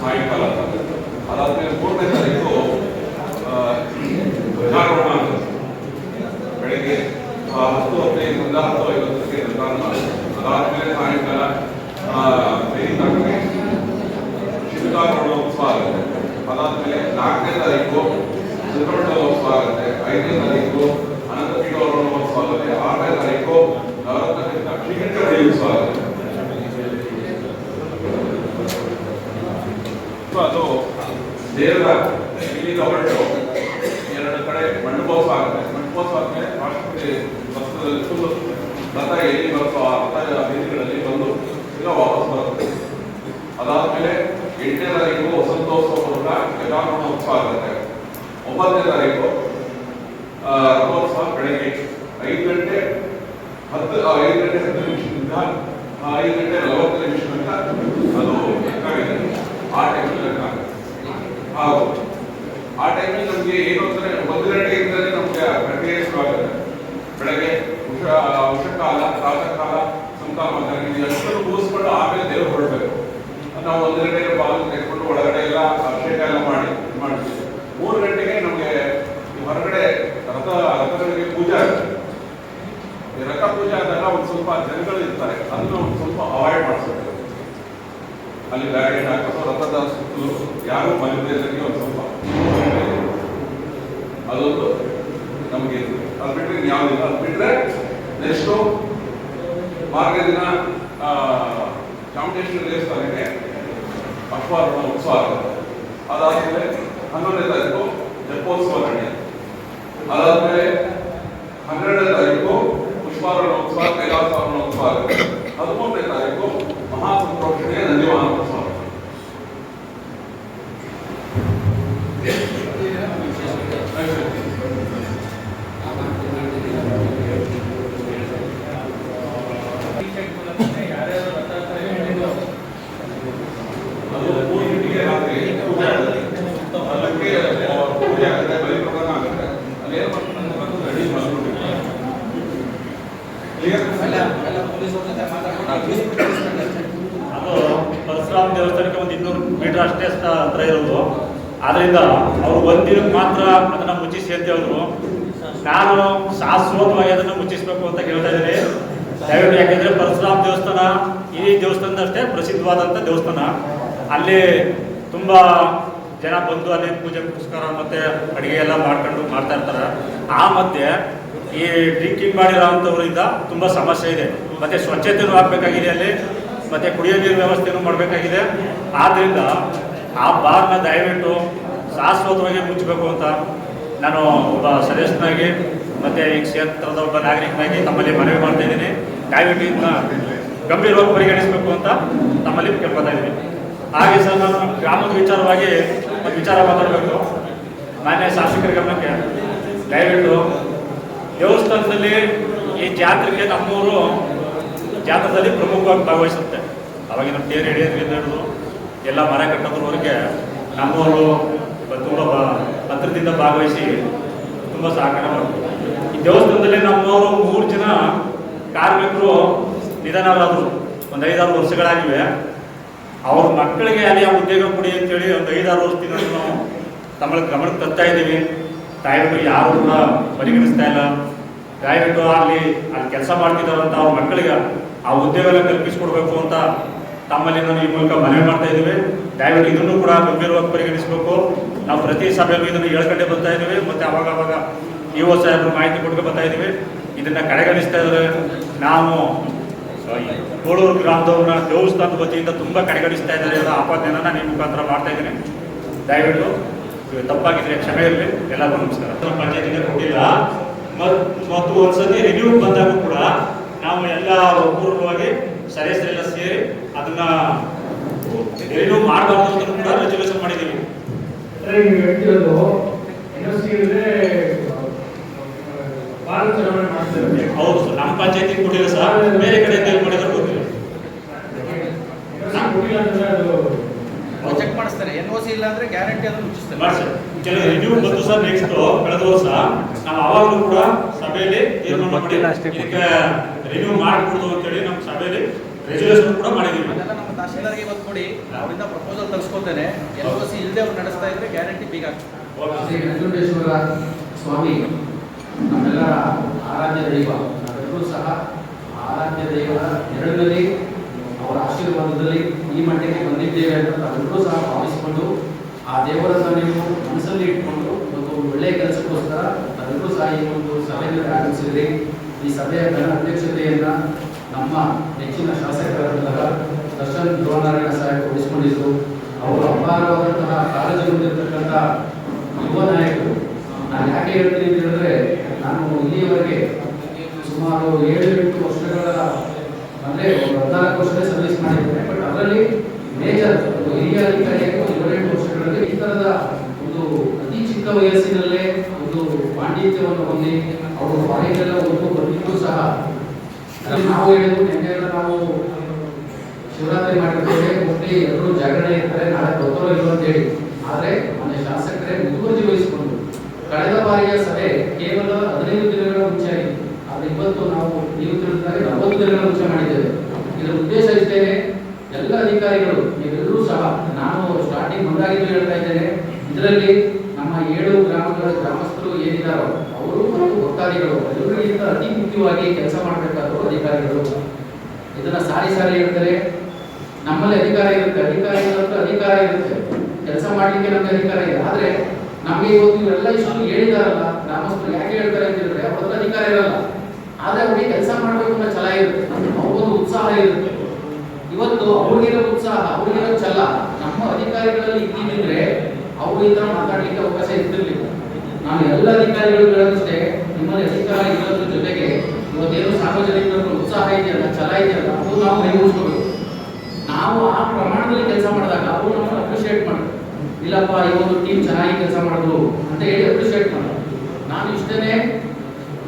ಸಾಯಂಕಾಲ ಅದಾದ್ಮೇಲೆ ಮೂರನೇ ತಾರೀಕು ಆ, ಧ್ವಜಾರೋಹಣ ಅಂತ. ಬೆಳಿಗ್ಗೆ ಆ, ಹತ್ತು ಹದಿನೈದರಿಂದ ಹತ್ತು ಐವತ್ತಕ್ಕೆ ಧ್ವಜಾರೋಹಣ ಅದಾದ್ಮೇಲೆ ಸಾಯಂಕಾಲ ಆ, ಐದು ತಾರೀಕಿಗೆ ಶಿವಕಾರೋಹಣ ಉತ್ಸವ ಆಗುತ್ತೆ ಅದಾದ್ಮೇಲೆ ನಾಲ್ಕನೇ ತಾರೀಕು ಸುಬ್ರಹ್ಮಣ್ಯ ಉತ್ಸವ ಆಗುತ್ತೆ ಐದನೇ ತಾರೀಕು ಅನಂತ ಪೀಠಾರೋಹಣ ಉತ್ಸವ ಆಗುತ್ತೆ ಆರನೇ ತಾರೀಕು ನವರತ್ನ ಶ್ರೀಕಂಠ ಉತ್ಸವ ಆಗುತ್ತೆ ಸೊ ಅದು ದೇವರ ಇಲ್ಲಿಂದ ಹೊರಟು ಎರಡು ಕಡೆ ಮಂಟಪೋತ್ಸವ ಆಗುತ್ತೆ ಮಂಟಪೋತ್ಸವ ಆದ್ಮೇಲೆ ರಾಷ್ಟ್ರಪತಿ ವಸ್ತ್ರದಲ್ಲಿ ಫುಲ್ ರಥ ಎಲ್ಲಿ ಬರುತ್ತೋ ಆ ರಥ ಬೀದಿಗಳಲ್ಲಿ ಬಂದು ಈಗ ವಾಪಸ್ ಬರುತ್ತೆ ಅದಾದ್ಮೇಲೆ ಎಂಟನೇ ತಾರೀಕು ವಸಂತೋತ್ಸವ ಮೂಲಕ ಗಜಾರೋಹಣ ಉತ್ಸವ ಆಗುತ್ತೆ ಒಂಬತ್ತನೇ ತಾರೀಕು ಆ, ರಥೋತ್ಸವ ಬೆಳಗ್ಗೆ ಐದು ಗಂಟೆ ಹತ್ತು ಆ, ಐದು ಗಂಟೆ ಹತ್ತು ನಿಮಿಷದಿಂದ ಆ, ಐದು ಗಂಟೆ ನಲವತ್ತು ನಿಮಿಷ ತನಕ ಅದು ಲೆಕ್ಕಾಗಿದೆ ಆ ಟೈಮಲ್ಲಿ ಲೆಕ್ಕ ಆಗುತ್ತೆ. ಹಾಗೂ ಆ ಟೈಮಲ್ಲಿ ನಮಗೆ ಏನು ಅಂದರೆ ಒಂದು ಗಂಟೆಯಿಂದಲೇ ನಮಗೆ ಪ್ರಕ್ರಿಯೆ ಶುರುವಾಗುತ್ತೆ. ಬೆಳಗ್ಗೆ ಉಷ, ಉಷಕಾಲ, ಪ್ರಾತಃಕಾಲ ಸಂತಾನ ಮಧ್ಯಾಹ್ನ ಎಲ್ಲರೂ ಮುಗಿಸ್ಕೊಂಡು ಆಮೇಲೆ ದೇವರು ಹೊರಡಬೇಕು. ನಾವು ಒಂದು ಗಂಟೆಗೆ ಬಾಗಿಲು ತೆಗೆದುಕೊಂಡು ಒಳಗಡೆ ಎಲ್ಲ ಅಭಿಷೇಕ ಎಲ್ಲ ಮಾಡಿ, ಮಾಡ್ತೀವಿ. ಮೂರು ಗಂಟೆಗೆ ನಮಗೆ ಹೊರಗಡೆ ರಥ, ರಥಗಳಿಗೆ ಪೂಜೆ ಆಗುತ್ತೆ. ರಥ ಪೂಜೆ ಆದಾಗ ಒಂದು ಸ್ವಲ್ಪ ಜನಗಳು ಇರ್ತಾರೆ, ಅದನ್ನು ಒಂದು ಸ್ವಲ್ಪ ಅವಾಯ್ಡ್ ಮಾಡಿಸ್ಬೇಕು ಅಲ್ಲಿ ಬ್ಯಾರಿಕೇಡ್ ಹಾಕೋದು ರಥದ ಸುತ್ತಲೂ ಯಾರು ಮಧ್ಯದಲ್ಲಿ ಒಂದು ಸ್ವಲ್ಪ ಅದೊಂದು ನಮಗೆ ಅದು ಬಿಟ್ಟರೆ ಯಾವುದಿಲ್ಲ ಅದು ಬಿಟ್ಟರೆ ನೆಕ್ಸ್ಟು ಮಾರ್ಗ ದಿನ ಚಾಮುಂಡೇಶ್ವರಿ ದೇವಸ್ಥಾನಕ್ಕೆ ಅಕ್ಬಾರ ಉತ್ಸವ ಆಗುತ್ತೆ. ಅದಾದಮೇಲೆ ಹನ್ನೊಂದನೇ ತಾರೀಕು ಜಪೋತ್ಸವ ನಡೆಯುತ್ತೆ. ಅದಾದಮೇಲೆ ಹನ್ನೆರಡನೇ ತಾರೀಕು ಪುಷ್ಪಾರೋಹಣ ಉತ್ಸವ ಕೈಲಾಸಾರೋಹಣ ಉತ್ಸವ ಆಗುತ್ತೆ ಹದಿಮೂರನೇ ತಾರೀಕು ಮಹಾಸಂಪ್ರೋಕ್ಷಣೆ ನಂದಿವಾಹನ ಉತ್ಸವ ಯಾರ್ಯಾರು ರಥ ಹತ್ರ ಹೇಳಿದ್ರು ಅದು ಮೂರು ಗಂಟೆಗೆ ರಾತ್ರಿ ಪೂಜೆ ಆಗುತ್ತೆ ಅದಕ್ಕೆ ಪೂಜೆ ಆಗುತ್ತೆ ಬಲಿ ಪ್ರದಾನ ಆಗುತ್ತೆ ಅಲ್ಲಿ ಏನು ಮಾಡ್ತಾರೆ ಅಂದ್ರೆ ಬಂದು ರೆಡಿ ಮಾಡ್ಕೊಂಡಿರ್ತಾರೆ ಕ್ಲಿಯರ್ ಅದು ಪರಶುರಾಮ ದೇವಸ್ಥಾನಕ್ಕೆ ಒಂದು ಇನ್ನೂರು ಮೀಟರ್ ಅಷ್ಟೇ ಅಷ್ಟ ಹತ್ರ ಇರೋದು ಆದ್ರಿಂದ ಅವ್ರು ಒಂದಿನಕ್ಕೆ ಮಾತ್ರ ಅದನ್ನ ಮುಚ್ಚಿಸಿ ಅಂತ ಹೇಳಿದ್ರು ನಾನು ಶಾಶ್ವತವಾಗಿ ಅದನ್ನು ಮುಚ್ಚಿಸ್ಬೇಕು ಅಂತ ಹೇಳ್ತಾ ಇದ್ದೀನಿ. ದಯವಿಟ್ಟು ಯಾಕೆಂದ್ರೆ ಪರಶುರಾಮ್ ದೇವಸ್ಥಾನ ಈ ದೇವಸ್ಥಾನದಷ್ಟೇ ಪ್ರಸಿದ್ಧವಾದಂಥ ದೇವಸ್ಥಾನ. ಅಲ್ಲಿ ತುಂಬಾ ಜನ ಬಂದು ಅಲ್ಲಿ ಪೂಜೆ ಪುರಸ್ಕಾರ ಮತ್ತೆ ಅಡಿಗೆ ಎಲ್ಲ ಮಾಡ್ಕೊಂಡು ಮಾಡ್ತಾ ಇರ್ತಾರೆ. ಆ ಮಧ್ಯೆ ಈ ಡ್ರಿಂಕಿಂಗ್ ಮಾಡಿರೋಂಥವ್ರಿಂದ ತುಂಬಾ ಸಮಸ್ಯೆ ಇದೆ. ಮತ್ತೆ ಸ್ವಚ್ಛತೆಯೂ ಆಗಬೇಕಾಗಿದೆ ಅಲ್ಲಿ, ಮತ್ತೆ ಕುಡಿಯೋ ನೀರು ವ್ಯವಸ್ಥೆನೂ ಮಾಡಬೇಕಾಗಿದೆ. ಆದ್ರಿಂದ ಆ ಬಾರ್ನ ದಯವಿಟ್ಟು ಶಾಶ್ವತವಾಗಿ ಮುಚ್ಚಬೇಕು ಅಂತ ನಾನು ಒಬ್ಬ ಸದಸ್ಯನಾಗಿ ಮತ್ತು ಈ ಕ್ಷೇತ್ರದ ಒಬ್ಬ ನಾಗರಿಕನಾಗಿ ತಮ್ಮಲ್ಲಿ ಮನವಿ ಮಾಡ್ತಾ ಇದ್ದೀನಿ. ದಯವಿಟ್ಟು ಗಂಭೀರವಾಗಿ ಪರಿಗಣಿಸಬೇಕು ಅಂತ ತಮ್ಮಲ್ಲಿ ಕೇಳ್ಕೊತಾ ಇದ್ದೀನಿ. ಹಾಗೆ ಸರ್, ನಾನು ಗ್ರಾಮದ ವಿಚಾರವಾಗಿ ಒಂದು ವಿಚಾರ ಮಾತಾಡಬೇಕು. ಮಾನ್ಯ ಶಾಸಕರ ಗಮನಕ್ಕೆ ದಯವಿಟ್ಟು ದೇವಸ್ಥಾನದಲ್ಲಿ ಈ ಜಾತ್ರೆಗೆ ನಮ್ಮೂರು ಜಾತ್ರೆದಲ್ಲಿ ಪ್ರಮುಖವಾಗಿ ಭಾಗವಹಿಸುತ್ತೆ. ಅವಾಗ ನಮ್ಮ ತೇರು ಹಿಡಿಯೋದ್ರಿಂದ ಹಿಡಿದು ಎಲ್ಲ ಮರ ಕಟ್ಟೋದ್ರವರೆಗೆ ನಮ್ಮವರು ತುಂಬ ಹತ್ತಿರದಿಂದ ಭಾಗವಹಿಸಿ ತುಂಬ ಸಹಕಾರ ಮಾಡ್ತಾರೆ ಈ ದೇವಸ್ಥಾನದಲ್ಲಿ ನಮ್ಮವರು ಮೂರು ಜನ ಕಾರ್ಮಿಕರು ನಿಧನರಾದರು. ಒಂದು ಐದಾರು ವರ್ಷಗಳಾಗಿವೆ. ಅವ್ರ ಮಕ್ಕಳಿಗೆ ಅಲ್ಲಿ ಆ ಉದ್ಯೋಗ ಕೊಡಿ ಅಂತೇಳಿ ಒಂದು ಐದಾರು ವರ್ಷದಿಂದ ನಾವು ತಮ್ಮ ಗಮನಕ್ಕೆ ತರ್ತಾ ಇದ್ದೀವಿ. ದಯವಿಟ್ಟು ಯಾರು ಕೂಡ ಪರಿಗಣಿಸ್ತಾ ಇಲ್ಲ. ದಯವಿಟ್ಟು ಅಲ್ಲಿ ಅಲ್ಲಿ ಕೆಲಸ ಮಾಡ್ತಿದ್ದಾರಂತ ಅವ್ರ ಮಕ್ಕಳಿಗೆ ಆ ಉದ್ಯೋಗ ಕಲ್ಪಿಸ್ಕೊಡ್ಬೇಕು ಅಂತ ತಮ್ಮಲ್ಲಿ ನಾನು ಈ ಮೂಲಕ ಮನವಿ ಮಾಡ್ತಾ ಇದ್ದೀವಿ. ದಯವಿಟ್ಟು ಇದನ್ನು ಕೂಡ ಗಂಭೀರವಾಗಿ ಪರಿಗಣಿಸಬೇಕು. ನಾವು ಪ್ರತಿ ಸಭೆಯಲ್ಲೂ ಇದನ್ನು ಹೇಳ್ಕೊಂಡೇ ಬರ್ತಾ ಇದ್ದೀವಿ. ಮತ್ತೆ ಅವಾಗ ಅವಾಗ ಇ ಒ ಸಾಹೇಬರು ಮಾಹಿತಿ ಕೊಟ್ಟು ಬರ್ತಾ ಇದ್ದೀವಿ. ಇದನ್ನ ಕಡೆಗಣಿಸ್ತಾ ಇದ್ದಾರೆ. ನಾವು ಕೋಳೂರು ಗ್ರಾಮದವ್ರನ್ನ ದೇವಸ್ಥಾನದ ವತಿಯಿಂದ ತುಂಬ ಕಡೆಗಣಿಸ್ತಾ ಇದ್ದಾರೆ. ಅನ್ನೋ ಆಪಾದನೆಯನ್ನು ನಾನು ಈ ಮುಖಾಂತರ ಮಾಡ್ತಾ ಇದ್ದೀನಿ. ದಯವಿಟ್ಟು ತಪ್ಪಾಗಿದ್ರೆ ಕ್ಷಮೆ ಇರಲಿ. ಎಲ್ಲರಿಗೂ ನಮಸ್ಕಾರ. ಪಂಚಾಯತಿಗೆ ಕೊಟ್ಟಿಲ್ಲ. ಮತ್- ಮತ್ತು ಒಂದ್ಸತಿ ರಿವ್ಯೂ ಬಂದಾಗ ಕೂಡ ನಾವು ಎಲ್ಲ ಪೂರ್ವವಾಗಿ ಸದಸ್ಯರೆಲ್ಲ ಸೇರಿ ಅದನ್ನ ಏನು ಮಾಡಬಾರ್ದು ಅಂತ ಕೂಡ ರೆಸಲ್ಯೂಷನ್ ಮಾಡಿದ್ದೀವಿ. ನೀವು ಹೇಳ್ತಿರೋದು ಎನ್ ಎಸ್ ಹೌದು ಸರ್ ನಮ್ಮ ಪಂಚಾಯತಿ ಕೊಟ್ಟಿಲ್ಲ ಸರ್. ಬೇರೆ ಕಡೆ ಎಲ್ಲಿ ಮಾಡಿದ್ರು ಗೊತ್ತಿಲ್ಲ. ಚೆಕ್ ಮಾಡಿಸ್ತಾರೆ ಎನ್ ಓ ಸಿ ಇಲ್ಲ ಅಂದ್ರೆ ಗ್ಯಾರಂಟಿ ಅದನ್ನು ಮುಚ್ಚಿಸ್ತಾರೆ. ಮಾಡಿ ಸರ್ ಕೆಲವು ರಿವ್ಯೂ ಬಂತು ಸರ್ ನೆಕ್ಸ್ಟ್ ಕಳೆದ ವರ್ಷ ನಾವು ಅವಾಗಲೂ ಕೂಡ ಸಭೆಯಲ್ಲಿ ತೀರ್ಮಾನ ಮಾಡಿ ಇದಕ್ಕೆ ರಿವ್ಯೂ ಮಾಡಿಕೊಡ್ದು ಸಭೆಯಲ್ಲಿ ರೆಸಲ್ಯೂಷನ್ ಕೂಡ ಮಾಡಿದ್ದೀವಿ. ಅದೆಲ್ಲ ನಮ್ಮ ತಹಶೀಲ್ದಾರ್ಗೆ ಇವತ್ತು ಕೊಡಿ ಅವರಿಂದ ಪ್ರಪೋಸಲ್ ತರಿಸ್ಕೊತೇನೆ ಎಲ್ ಓ ಸಿ ಇಲ್ಲದೆ ಅವ್ರು ನಡೆಸ್ತಾ ಇದ್ರೆ ಗ್ಯಾರಂಟಿ ಬೀಗ ವೆಂಕಟೇಶ್ವರ ಸ್ವಾಮಿ ನಮ್ಮೆಲ್ಲ ಆರಾಧ್ಯ ದೈವ. ನಾವೆಲ್ಲರೂ ಸಹ ಆರಾಧ್ಯ ದೈವದ ನೆರಳಿನಲ್ಲಿ ಅವರ ಆಶೀರ್ವಾದದಲ್ಲಿ ಈ ಮಟ್ಟಿಗೆ ಬಂದಿದ್ದೇವೆ ಅಂತ ನಾವೆಲ್ಲರೂ ಸಹ ಭಾವಿಸಿಕೊಂಡು ಆ ದೇವರನ್ನು ನೀವು ಮನಸ್ಸಲ್ಲಿ ಇಟ್ಕೊಂಡು ಒಂದು ಒಳ್ಳೆಯ ಕೆಲಸಕ್ಕೋಸ್ಕರ ನಾವೆಲ್ಲರೂ ಸಹ ಈ ಒಂದು ಸಭೆಯಲ್ಲಿ ಆಗಮಿಸಿದ್ರಿ ಈ ಸಭೆಯ ಘನ ಅಧ್ಯಕ್ಷತೆಯನ್ನ ನಮ್ಮ ನೆಚ್ಚಿನ ಶಾಸಕರಾದಂತಹ ದರ್ಶನ್ ಧ್ರುವನಾರಾಯಣ ಸಾಹೇಬ್ ವಹಿಸಿಕೊಂಡಿದ್ರು ಅವರು ಅಪಾರವಾದಂತಹ ಕಾಳಜಿ ಹೊಂದಿರತಕ್ಕಂಥ ಯುವ ನಾಯಕರು. ನಾನು ಯಾಕೆ ಹೇಳ್ತೀನಿ ಅಂತ ಹೇಳಿದ್ರೆ, ನಾನು ಇಲ್ಲಿಯವರೆಗೆ ಸುಮಾರು ಏಳು ಎಂಟು ವರ್ಷಗಳ ಅಂದರೆ ಒಂದು ಹದಿನಾಲ್ಕು ವರ್ಷದ ಸರ್ವಿಸ್ ಮಾಡಿದ್ದೇನೆ. ಬಟ್ ಅದರಲ್ಲಿ ಮೇಜರ್ ಹಿರಿಯ ಅಧಿಕಾರಿಯಾಗಿ ಒಂದು ಏಳೆಂಟು ವರ್ಷಗಳಲ್ಲಿ ಈ ಥರದ ಒಂದು ಅತಿ ಚಿಕ್ಕ ವಯಸ್ಸಿನಲ್ಲೇ ಒಂದು ಪಾಂಡಿತ್ಯವನ್ನು ಹೊಂದಿ, ಅವರು ಫಾರಿನೆಲ್ಲ ಒಂದು ಬಂದಿದ್ದು ಸಹ ನಾವು ಶಿವರಾತ್ರಿ ಮಾಡಿರ್ತೇವೆ ಒಟ್ಟಿ ಎಲ್ಲರೂ ಜಾಗರಣೆ ಇರ್ತಾರೆ, ನಾಳೆ ಬರ್ತಾರೋ ಇಲ್ಲ ಅಂತ ಹೇಳಿ. ಆದರೆ ಮನೆ ಶಾಸಕರೇ ಮುತುವರ್ಜಿ ವಹಿಸಿಕೊಂಡು, ಕಳೆದ ಬಾರಿಯ ಸಭೆ ಕೇವಲ ಹದಿನೈದು ದಿನಗಳ ಮುಂಚೆ ಆಗಿತ್ತು. ಆದರೆ ಇವತ್ತು ನಾವು ನೀವು ತಿಳಿದಾಗ ನಲವತ್ತು ದಿನಗಳ ಮುಂಚೆ ಮಾಡಿದ್ದೇವೆ. ಇದರ ಉದ್ದೇಶ ಇಷ್ಟೇ, ಎಲ್ಲ ಅಧಿಕಾರಿಗಳು, ನೀವೆಲ್ಲರೂ ಸಹ, ನಾನು ಸ್ಟಾರ್ಟಿಂಗ್ ಮುಂದಾಗಿದ್ದು ಹೇಳ್ತಾ ಇದ್ದೇನೆ, ಇದರಲ್ಲಿ ನಮ್ಮ ಏಳು ಗ್ರಾಮಗಳ ಗ್ರಾಮಸ್ಥರು ಏನಿದ್ದಾರೋ ಅವರು ಮತ್ತು ಭಕ್ತಾದಿಗಳು ಎಲ್ಲರಿಗಿಂತ ಅತಿ ಮುಖ್ಯವಾಗಿ ಕೆಲಸ ಮಾಡಬೇಕಾದ್ರು ಅಧಿಕಾರಿಗಳು. ಇದನ್ನ ಸಾರಿ ಸಾರಿ ಹೇಳ್ತಾರೆ ನಮ್ಮಲ್ಲಿ ಅಧಿಕಾರ ಇರುತ್ತೆ, ಅಧಿಕಾರ ಇರೋದು ಅಧಿಕಾರ ಇರುತ್ತೆ. ಕೆಲಸ ಮಾಡ್ಲಿಕ್ಕೆ ನಮ್ಗೆ ಅಧಿಕಾರ ಇದೆ ಆದ್ರೆ ನಮ್ಗೆ ಇವತ್ತು ಇವರೆಲ್ಲ ಇಷ್ಟು ಹೇಳಿದಾರಲ್ಲ, ಗ್ರಾಮಸ್ಥರು ಯಾಕೆ ಹೇಳ್ತಾರೆ ಅಂತ ಹೇಳಿದ್ರೆ ಅವ್ರ ಅಧಿಕಾರ ಇರಲ್ಲ. ಆದ್ರೆ ಅವ್ರಿಗೆ ಕೆಲಸ ಮಾಡಬೇಕು ಅನ್ನೋ ಛಲ ಇರುತ್ತೆ. ಅವ್ರಿಗೊಂದು ಉತ್ಸಾಹ ಇರುತ್ತೆ. ಇವತ್ತು ಅವ್ರಿಗಿರೋ ಉತ್ಸಾಹ ಅವ್ರಿಗಿರೋ ಛಲ. ನಮ್ಮ ಅಧಿಕಾರಿಗಳಲ್ಲಿ ಇದ್ದಿದ್ರೆ ಅವರು ಮಾತಾಡಲಿಕ್ಕೆ ಅವಕಾಶ ಇರ್ತಿರ್ಲಿಲ್ಲ. ನಾನು ಎಲ್ಲ ಅಧಿಕಾರಿಗಳು ಹೇಳೋದಷ್ಟೇ ನಿಮ್ಮಲ್ಲಿ ಅಧಿಕಾರ ಇರೋದ್ರ ಜೊತೆಗೆ ಇವತ್ತೇನು ಸಾರ್ವಜನಿಕರ ಉತ್ಸಾಹ ಇದೆಯಲ್ಲ, ಛಲ ಇದೆಯಲ್ಲ, ಅದು ನಾವು ಕೈಗೂಡಿಸ್ಕೋಬೇಕು ನಾವು ಆ ಪ್ರಮಾಣದಲ್ಲಿ ಕೆಲಸ ಮಾಡಿದಾಗ ಅವರು ನಮ್ಮನ್ನು ಅಪ್ರಿಷಿಯೇಟ್ ಮಾಡ್ತಾರೆ. ಇಲ್ಲಪ್ಪ, ಈ ಒಂದು ಟೀಮ್ ಚೆನ್ನಾಗಿ ಕೆಲಸ ಮಾಡಿದ್ರು ಅಂತ ಹೇಳಿ ಅಪ್ರಿಷಿಯೇಟ್ ಮಾಡೋದು ನಾನು ಇಷ್ಟೇ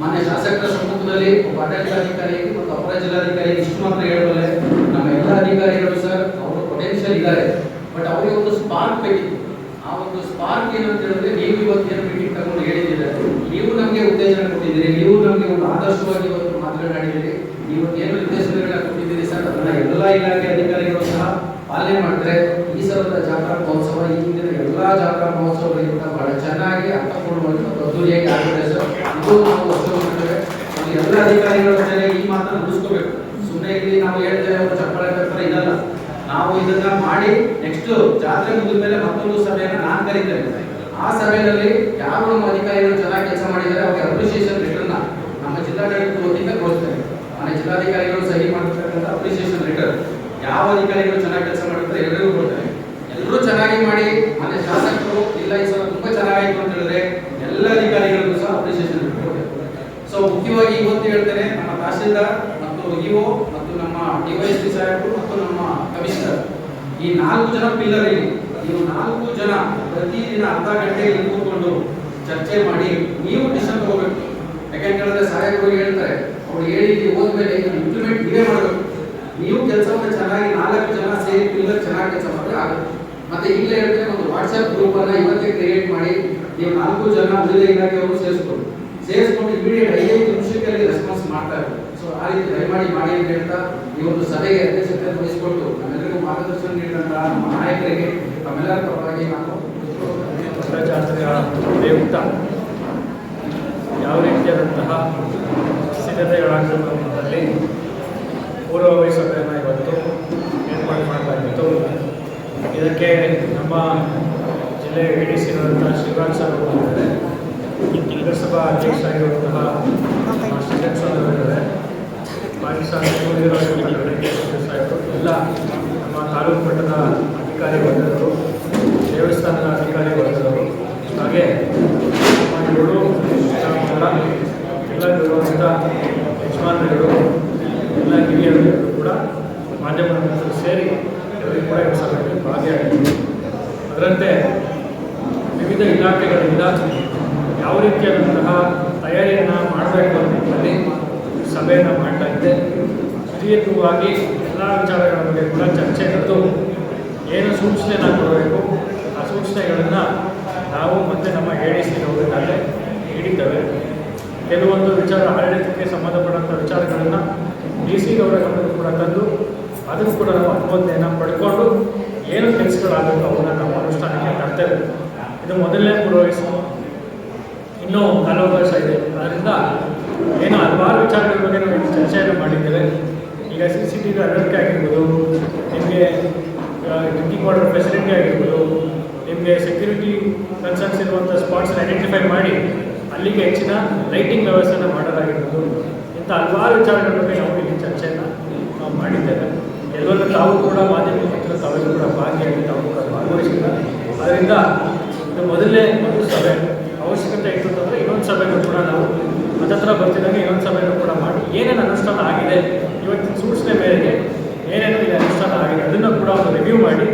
ಮಾನ್ಯ ಶಾಸಕರ ಸಮ್ಮುಖದಲ್ಲಿ ಒಬ್ಬ ಆಡಳಿತಾಧಿಕಾರಿಯಾಗಿ ಮತ್ತು ಅಪರ ಜಿಲ್ಲಾಧಿಕಾರಿ ಇಷ್ಟು ಮಾತ್ರ ಹೇಳಬಲ್ಲೆ, ನಮ್ಮ ಎಲ್ಲ ಅಧಿಕಾರಿಗಳು ಸರ್, ಅವರು ಪೊಟೆನ್ಷಿಯಲ್ ಇದ್ದಾರೆ. ಬಟ್ ಅವರಿಗೆ ಒಂದು ಸ್ಪಾರ್ಕ್ ಬೇಕಿತ್ತು. ಆ ಒಂದು ಸ್ಪಾರ್ಕ್ ಏನು ಅಂತ ಹೇಳಿದ್ರೆ ನೀವು ಇವತ್ತು ಏನು ಮೀಟಿಂಗ್ ತಗೊಂಡು ಹೇಳಿದ್ದೀರ ನೀವು ನಮಗೆ ಉತ್ತೇಜನ ಕೊಟ್ಟಿದ್ದೀರಿ. ನೀವು ನಮಗೆ ಒಂದು ಆದರ್ಶವಾಗಿ ಇವತ್ತು ಮಾತನಾಡಿದ್ದೀರಿ ನೀವು ಏನು ನಿರ್ದೇಶನಗಳನ್ನ ಕೊಟ್ಟಿದ್ದೀರಿ ಸರ್, ಅದನ್ನ ಎಲ್ಲ ಇಲಾಖೆ ಅಧಿಕಾರಿಗಳು ಸಹ ಪಾಲನೆ ಮಾಡಿದ್ರೆ ಈ ಸಲದ ಜಾತ್ರಾ ಮಹೋತ್ಸವ ಈ ಹಿಂದಿನ ಎಲ್ಲ ಜಾತ್ರಾ ಮಹೋತ್ಸವಗಳಿಗಿಂತ ಬಹಳ ಚೆನ್ನಾಗಿ ಅರ್ಥಪೂರ್ಣವಾಗಿ ಅದ್ದೂರಿಯಾಗಿ ಆಗಿದೆ ಸರ್. ಇದು ನಾವು ಮತ್ತು ಎಲ್ಲ ಅಧಿಕಾರಿಗಳ ಮೇಲೆ ಈ ಮಾತನ್ನು ಮುಗಿಸ್ಕೋಬೇಕು. ಸುಮ್ಮನೆ ಇಲ್ಲಿ ನಾವು ಹೇಳ್ತೇವೆ ಅವರು ಚಪ್ಪಾಳೆ ಕರ್ತಾರೆ ಇದಲ್ಲ ನಾವು ಇದನ್ನ ಮಾಡಿ ನೆಕ್ಸ್ಟ್ ಜಾತ್ರೆ ಮುಗಿದ ಮೇಲೆ ಮತ್ತೊಂದು ಸಭೆಯನ್ನು ನಾನು ಕರೀತೇನೆ. ಆ ಸಭೆಯಲ್ಲಿ ಯಾರು ನಮ್ಮ ಅಧಿಕಾರಿಗಳು ಚೆನ್ನಾಗಿ ಕೆಲಸ ಮಾಡಿದ್ದಾರೆ, ಅವ್ರಿಗೆ ಅಪ್ರಿಸಿಯೇಷನ್ ಲೆಟರ್ನ ನಮ್ಮ ಜಿಲ್ಲಾಡಳಿತ ವತಿಯಿಂದ ಕೊಡ್ತೇನೆ. ಮನೆ ಜಿಲ್ಲಾಧಿಕಾರಿಗಳು ಸಹಿ ಮಾಡಿರ್ತಕ್ಕಂಥ ಅಪ್ರಿಸಿಯೇಷನ್ ಲೆಟರ್ ಯಾವ ಅಧಿಕಾರಿಗಳು ಚೆನ್ನಾಗಿ ಕೆಲಸ ಮಾಡಿರ್ತಾರೆ ಎಲ್ಲರಿಗೂ ಕೊಡ್ತೇನೆ. ಎಲ್ಲರೂ ಚೆನ್ನಾಗಿ ಮಾಡಿ ಮನೆ ಶಾಸಕರು ಇಲ್ಲ ಈ ಸಲ ತುಂಬಾ ಚೆನ್ನಾಗಿತ್ತು ಅಂತ ಹೇಳಿದ್ರೆ ಎಲ್ಲ ಅಧಿಕಾರಿಗಳಿಗೂ ಸಹ ಅಪ್ರಿಸಿಯೇಷನ್ ಕೊಡ್ತೇವೆ ಸೊ ಮುಖ್ಯವಾಗಿ ಇವತ್ತು ಹೇಳ್ತೇನೆ, ನಮ್ಮ ತಹಶೀಲ್ದಾರ್ ಮತ್ತು ಇಒ ಮತ್ತು ನಮ್ಮ ಡಿವೈಎಸ್ಪಿ ಸಾಹೇಬರು ಮತ್ತು ನಮ್ಮ ಕಮಿಷನರ್ ಈ ನಾಲ್ಕು ಜನ ಪಿಲ್ಲರ್ ಇಲ್ಲಿ ನೀವು ನಾಲ್ಕು ಜನ ಪ್ರತಿದಿನ ಅರ್ಧ ಗಂಟೆ ಇಲ್ಲಿ ಚರ್ಚೆ ಮಾಡಿ ನೀವು ಡಿಸಿಷನ್ ತಗೋಬೇಕು ಯಾಕಂತ ಹೇಳಿದ್ರೆ ಸಹಾಯಕರು ಹೇಳ್ತಾರೆ, ಅವ್ರು ಹೇಳಿ ಹೋದ್ಮೇಲೆ ಇಂಪ್ಲಿಮೆಂಟ್ ನೀವೇ ಮಾಡಬೇಕು. ನೀವು ಕೆಲಸವನ್ನು ಚೆನ್ನಾಗಿ ನಾಲ್ಕು ಜನ ಸೇರಿ ಪಿಲ್ಲರ್ ಚೆನ್ನಾಗಿ ಕೆಲಸ ಮಾಡಿದ್ರೆ ಆಗುತ್ತೆ. ಮತ್ತೆ ಈಗಲೇ ಹೇಳ್ತಾರೆ ಒಂದು ವಾಟ್ಸ್ಆಪ್ ಗ್ರೂಪ್ ಅನ್ನ ಇವತ್ತೇ ಕ್ರಿಯೇಟ್ ಮಾಡಿ ನೀವು ನಾಲ್ಕು ಜನ ಉಳಿದ ಇಲಾಖೆಯವರು ಸೇರಿಸ್ಕೊಂಡು ಸೇರಿಸ್ಕೊಂಡು ಇಮಿಡಿಯೇಟ್ ಐದೈದು ನಿಮಿಷಕ್ಕೆ ರೆಸ್ಪಾನ್ಸ್ ಮಾಡ್ತಾರೆ ಸೊ ಆ ರೀತಿ ದಯಮಾಡಿ ಮಾಡಿ ಅಂತ ಹೇಳ್ತಾ ಈ ಒಂದು ಸಭೆಗೆ ಅಧ್ಯಕ್ಷತೆ ವಹಿಸಿಕೊಟ್ಟು ನಮ್ಮೆಲ್ಲರಿಗೂ ಮಾರ್ಗದರ್ಶನ ನೀಡಿದಂತಹ ನಮ್ಮ ನಾಯಕರಿಗೆ ತಮ್ಮೆಲ್ಲರ ಪರವಾಗಿ ನಾನು ಪ್ರಯುಕ್ತ ಯಾವ ರೀತಿಯಾದಂತಹ ಸಿದ್ಧತೆಗಳಾಗಬೇಕಂತಲ್ಲಿ ಪೂರ್ವಭಾವಿ ಸಭೆಯನ್ನು ಇವತ್ತು ಏರ್ಪಾಡು ಮಾಡಲಾಗಿತ್ತು ಇದಕ್ಕೆ ನಮ್ಮ ಜಿಲ್ಲೆ A D C Shivraj sir ಅವರು ನಗರಸಭಾ ಅಧ್ಯಕ್ಷರಾಗಿರುವಂತಹ ಶ್ರೀಧರ್ ಸಾಹೇಬರು ಎಲ್ಲ ನಮ್ಮ ತಾಲೂಕು ಮಟ್ಟದ ಅಧಿಕಾರಿ ವರ್ಗದವರು ದೇವಸ್ಥಾನದ ಅಧಿಕಾರಿ ವರ್ಗದವರು ಹಾಗೆ ಮಾನ್ಯಗಳು ಎಲ್ಲ ಗೌರವಿತ ಯಜಮಾನರುಗಳು ಎಲ್ಲ ಹಿರಿಯರು ಕೂಡ ಮಾಧ್ಯಮ ಸೇರಿ ಎಲ್ಲರಿಗೂ ಕೂಡ ಕೆಲಸ ಭಾಗಿಯಾಗಿದ್ದರು ಅದರಂತೆ ವಿವಿಧ ಇಲಾಖೆಗಳಿಂದ ಯಾವ ರೀತಿಯಾದಂತಹ ತಯಾರಿಯನ್ನು ಮಾಡಬೇಕು ಅನ್ನೋದ್ರಲ್ಲಿ ಮಾಡ್ತಾ ಇದ್ದೆ. ಸುದೀರ್ಘವಾಗಿ ಎಲ್ಲ ವಿಚಾರಗಳ ಬಗ್ಗೆ ಕೂಡ ಚರ್ಚೆ ನಡೆದು ಏನು ಸೂಚನೆಯನ್ನು ಕೊಡಬೇಕು, ಆ ಸೂಚನೆಗಳನ್ನು ನಾವು ಮತ್ತು ನಮ್ಮ ಅವರಿಗಾಗಲೇ ನೀಡಿದ್ದೇವೆ. ಕೆಲವೊಂದು ವಿಚಾರ ಆಡಳಿತಕ್ಕೆ ಸಂಬಂಧಪಟ್ಟಂಥ ವಿಚಾರಗಳನ್ನು ಡಿ ಸಿ ಅವರ ಗಮನಕ್ಕೂ ಕೂಡ ತಂದು ಅದನ್ನು ಕೂಡ ನಾವು ಅನುಮೋದನೆಯನ್ನು ಪಡ್ಕೊಂಡು ಏನು ಕೆಲಸಗಳಾಗಬೇಕು ಅವನ್ನು ನಾವು ಅನುಷ್ಠಾನಕ್ಕೆ ತರ್ತೇವೆ. ಇದು ಮೊದಲನೇ ಪೂರ್ವಹಿಸುವ ಇನ್ನೂ ಕಾಲಾವಕಾಶ ಇದೆ. ಅದರಿಂದ ಏನು ಹಲವಾರು ವಿಚಾರಗಳ ಬಗ್ಗೆ ನಾವು ಚರ್ಚೆಯನ್ನು ಮಾಡಿದ್ದೇವೆ. ಈಗ ಸಿ ಸಿ ಟಿ ವಿ ಆಗಿರ್ಬೋದು, ನಿಮಗೆ ಡ್ರಿಂಕಿಂಗ್ ವಾಟರ್ ಫೆಸಿಲಿಟಿ ಆಗಿರ್ಬೋದು, ನಿಮಗೆ ಸೆಕ್ಯೂರಿಟಿ ಕನ್ಸರ್ನ್ಸ್ ಇರುವಂಥ ಸ್ಪಾಟ್ಸ್ನ ಐಡೆಂಟಿಫೈ ಮಾಡಿ, ಅಲ್ಲಿಗೆ ಹೆಚ್ಚಿನ ಲೈಟಿಂಗ್ ವ್ಯವಸ್ಥೆಯನ್ನು ಮಾಡೋದಾಗಿರ್ಬೋದು ಇಂಥ ಹಲವಾರು ವಿಚಾರಗಳ ಬಗ್ಗೆ ನಾವು ಇಲ್ಲಿ ಚರ್ಚೆಯನ್ನು ನಾವು ಮಾಡಿದ್ದೇವೆ. ಎಲ್ಲರೂ ತಾವು ಕೂಡ ಮಾಧ್ಯಮ ಮಿತ್ರರು ತಾವೆಲ್ಲರೂ ಕೂಡ ಭಾಗಿಯಾಗಿ ತಾವು ಕೂಡ ಭಾಗವಹಿಸಿಲ್ಲ. ಅದರಿಂದ ಮೊದಲನೇ ಒಂದು ಸಭೆ. ಅವಶ್ಯಕತೆ ಇತ್ತು ಅಂತಂದರೆ ಇನ್ನೊಂದು ಸಭೆಗೂ ಕೂಡ ನಾವು ಹತ್ತತ್ರ ಬರ್ತಿದ್ದಂಗೆ ಇನ್ನೊಂದು ಸಭೆನೂ ಕೂಡ ಮಾಡಿ. ಏನೇನು ಅನುಷ್ಠಾನ ಆಗಿದೆ, ಇವತ್ತಿನ ಸೂಚನೆ ಮೇರೆಗೆ ಏನೇನು ಇಲ್ಲಿ ಅನುಷ್ಠಾನ ಆಗಿದೆ ಅದನ್ನು ಕೂಡ ಒಂದು ರಿವ್ಯೂ ಮಾಡಿ.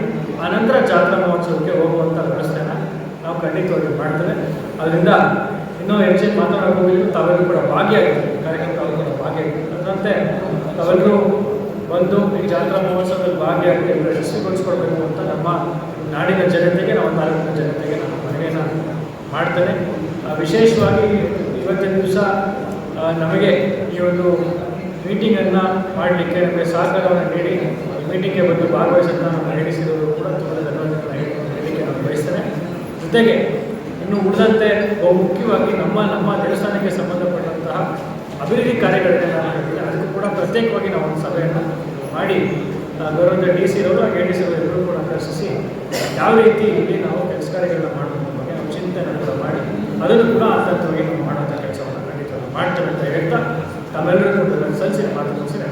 ಆನಂತರ ಜಾತ್ರಾ ಮಹೋತ್ಸವಕ್ಕೆ ಹೋಗುವಂಥ ವ್ಯವಸ್ಥೆನ ನಾವು ಖಂಡಿತವಾಗಿ ಮಾಡ್ತೇವೆ. ಅದರಿಂದ ಇನ್ನೂ ಹೆಚ್ಚಿನ ಮಾತನಾಡಬಹುದು ತಾವೆಲ್ಲರೂ ಕೂಡ ಭಾಗಿಯಾಗಿದ್ದೀವಿ ಕಾರ್ಯಕ್ರಮ ಕೂಡ ಭಾಗಿಯಾಗಿದ್ದೀವಿ ಅದರಂತೆ ತಾವೆಲ್ಲರೂ ಬಂದು ಈ ಜಾತ್ರಾ ಮಹೋತ್ಸವದಲ್ಲಿ ಭಾಗಿಯಾಗಿ ಯಶಸ್ವಿಗೊಳಿಸ್ಕೊಳ್ಬೇಕು ಅಂತ ನಮ್ಮ ನಾಡಿನ ಜನತೆಗೆ, ನಮ್ಮ ತಾಲೂಕಿನ ಜನತೆಗೆ ನಾನು ಮನವಿಯನ್ನು ಮಾಡ್ತೇನೆ. ವಿಶೇಷವಾಗಿ ಇವತ್ತಿನ ದಿವಸ ನಮಗೆ ಈ ಒಂದು ಮೀಟಿಂಗನ್ನು ಮಾಡಲಿಕ್ಕೆ ನಮಗೆ ಸಹಕಾರವನ್ನು ನೀಡಿ ಮೀಟಿಂಗ್ಗೆ ಬಂದು ಭಾಗವಹಿಸೋದನ್ನ ನಾವು ನಡೆಸಿರೋರು ಕೂಡ ತುಂಬ ಧನ್ಯವಾದಗಳನ್ನು ಹೇಳಲಿಕ್ಕೆ ನಾನು ಬಯಸ್ತೇನೆ. ಜೊತೆಗೆ, ಇನ್ನು ಉಳಿದಂತೆ ಬಹು ಮುಖ್ಯವಾಗಿ ನಮ್ಮ ನಮ್ಮ ದೇವಸ್ಥಾನಕ್ಕೆ ಸಂಬಂಧಪಟ್ಟಂತಹ ಅಭಿವೃದ್ಧಿ ಕಾರ್ಯಗಳನ್ನೆಲ್ಲ ಅದಕ್ಕೂ ಕೂಡ ಪ್ರತ್ಯೇಕವಾಗಿ ನಾವು ಒಂದು ಸಭೆಯನ್ನು ಮಾಡಿ ಗೌರವಂತ ಡಿ ಸಿ ಅವರು ಹಾಗೆ ಡಿ ಸಿ ಅವರು ಎಲ್ಲರೂ ಕೂಡ ಆಕರ್ಷಿಸಿ ಯಾವ ರೀತಿ ಇಲ್ಲಿ ನಾವು ಕೆಲಸ ಕಾರ್ಯಗಳನ್ನು ಮಾಡೋದ್ರ ಬಗ್ಗೆ ನಾವು ಚಿಂತನೆ ಕೂಡ ಮಾಡಿ, ಅದನ್ನು ಕೂಡ ಹಂತವಾಗಿ ನಾವು ಮಾಡುವಂಥ ಕೆಲಸವನ್ನು ಖಂಡಿತವಾಗಿ ಮಾಡ್ತೇವೆ ಅಂತ ಹೇಳ್ತಾ ತಮ್ಮೆಲ್ಲರಿಗೂ ಸಲ್ಲಿಸಿ ಮಾತು ಮುಗಿಸಿ ನನಗೆ